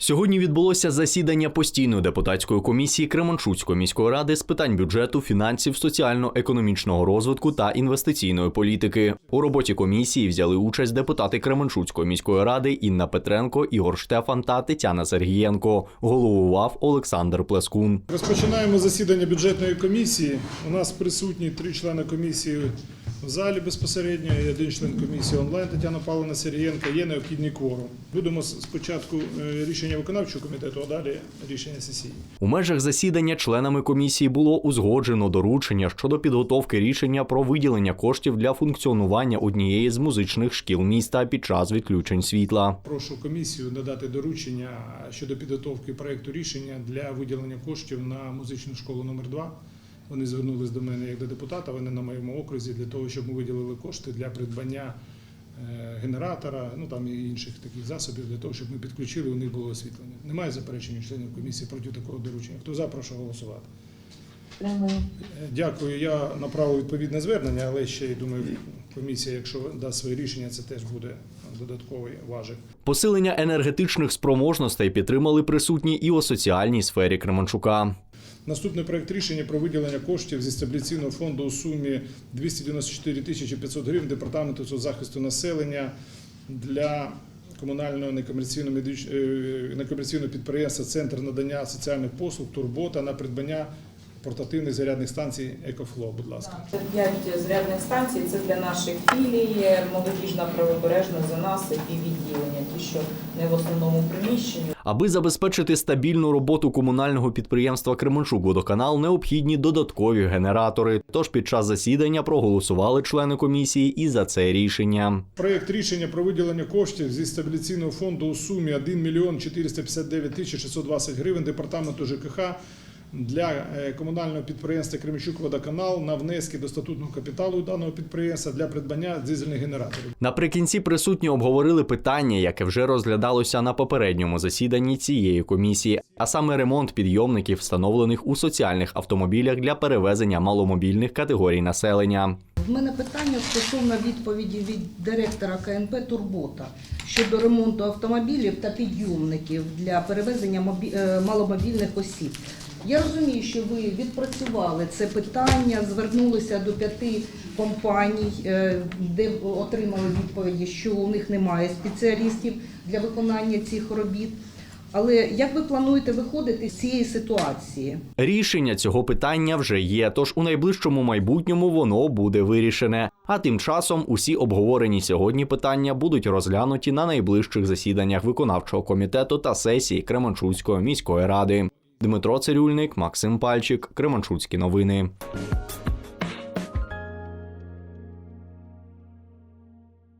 Сьогодні відбулося засідання постійної депутатської комісії Кременчуцької міської ради з питань бюджету, фінансів, соціально-економічного розвитку та інвестиційної політики. У роботі комісії взяли участь депутати Кременчуцької міської ради Інна Петренко, Ігор Штефан та Тетяна Сергієнко. Головував Олександр Плескун. Розпочинаємо засідання бюджетної комісії. У нас присутні три члени комісії в залі безпосередньо і один член комісії онлайн Тетяна Павловна Сергієнка. Є необхідний кворум. Будемо спочатку е, рішення виконавчого комітету, а далі рішення сесії. У межах засідання членами комісії було узгоджено доручення щодо підготовки рішення про виділення коштів для функціонування однієї з музичних шкіл міста під час відключень світла. Прошу комісію надати доручення щодо підготовки проекту рішення для виділення коштів на музичну школу номер 2 Вони звернулись до мене як до депутата. Вони на моєму окрузі для того, щоб ми виділили кошти для придбання е, генератора, ну там і інших таких засобів для того, щоб ми підключили, у них було освітлення. Немає заперечень членів комісії проти такого доручення. Хто за, прошу голосувати. Е, Дякую. Я направив відповідне звернення, але ще й думаю, комісія, якщо дасть своє рішення, це теж буде додатковий важик. Посилення енергетичних спроможностей підтримали присутні і у соціальній сфері Кременчука. Наступний проект рішення про виділення коштів зі стабіляційного фонду у сумі 294 тисячі 500 гривень департаменту соцзахисту населення для комунального некомерційного медич- е, некомерційного підприємства Центр надання соціальних послуг Турбота на придбання портативних зарядних станцій Екофло. Будь ласка. Це п'ять зарядних станцій. Це для наших філій, молодіжна правобережна за нас і відділення, ті, що не в основному приміщенні. Аби забезпечити стабільну роботу комунального підприємства Кременчук-Водоканал, необхідні додаткові генератори. Тож під час засідання проголосували члени комісії і за це рішення. Проєкт рішення про виділення коштів зі стабіляційного фонду у сумі 1 мільйон 459 тисяч 620 гривень департаменту ЖКХ для е, комунального підприємства Кременчук Водоканал на внески до статутного капіталу даного підприємства для придбання дизельних генераторів. Наприкінці присутні обговорили питання, яке вже розглядалося на попередньому засіданні цієї комісії, а саме ремонт підйомників, встановлених у соціальних автомобілях для перевезення маломобільних категорій населення. В мене питання стосовно відповіді від директора КНП Турбота щодо ремонту автомобілів та підйомників для перевезення е, маломобільних осіб. Я розумію, що ви відпрацювали це питання, звернулися до п'яти компаній, е, де отримали відповіді, що у них немає спеціалістів для виконання цих робіт. Але як ви плануєте виходити з цієї ситуації? Рішення цього питання вже є, тож у найближчому майбутньому воно буде вирішене. А тим часом усі обговорені сьогодні питання будуть розглянуті на найближчих засіданнях виконавчого комітету та сесії Кременчуцької міської ради. Дмитро Цирюльник, Максим Пальчик, Кременчуцькі новини.